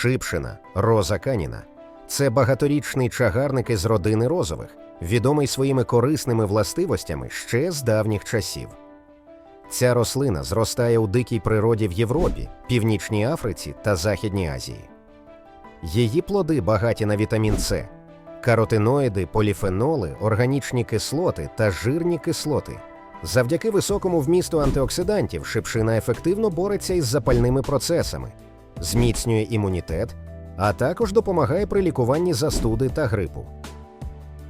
Шипшина, роза каніна. Це багаторічний чагарник із родини розових, відомий своїми корисними властивостями ще з давніх часів. Ця рослина зростає у дикій природі в Європі, Північній Африці та Західній Азії. Її плоди багаті на вітамін С, каротиноїди, поліфеноли, органічні кислоти та жирні кислоти. Завдяки високому вмісту антиоксидантів шипшина ефективно бореться із запальними процесами, зміцнює імунітет, а також допомагає при лікуванні застуди та грипу.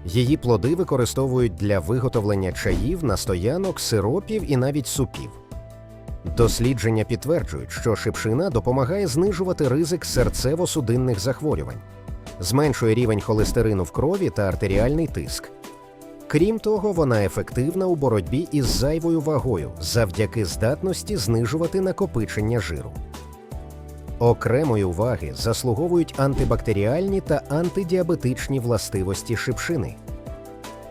Її плоди використовують для виготовлення чаїв, настоянок, сиропів і навіть супів. Дослідження підтверджують, що шипшина допомагає знижувати ризик серцево-судинних захворювань, зменшує рівень холестерину в крові та артеріальний тиск. Крім того, вона ефективна у боротьбі із зайвою вагою завдяки здатності знижувати накопичення жиру. Окремої уваги заслуговують антибактеріальні та антидіабетичні властивості шипшини.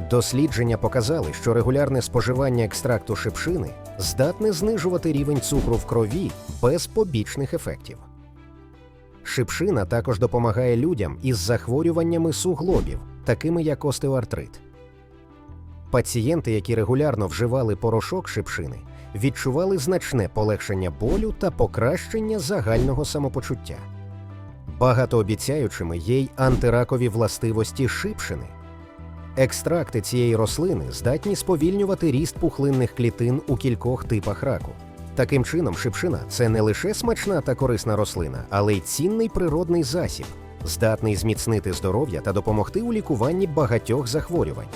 Дослідження показали, що регулярне споживання екстракту шипшини здатне знижувати рівень цукру в крові без побічних ефектів. Шипшина також допомагає людям із захворюваннями суглобів, такими як остеоартрит. Пацієнти, які регулярно вживали порошок шипшини, відчували значне полегшення болю та покращення загального самопочуття. Багатообіцяючими є й антиракові властивості шипшини. Екстракти цієї рослини здатні сповільнювати ріст пухлинних клітин у кількох типах раку. Таким чином, шипшина це не лише смачна та корисна рослина, але й цінний природний засіб, здатний зміцнити здоров'я та допомогти у лікуванні багатьох захворювань.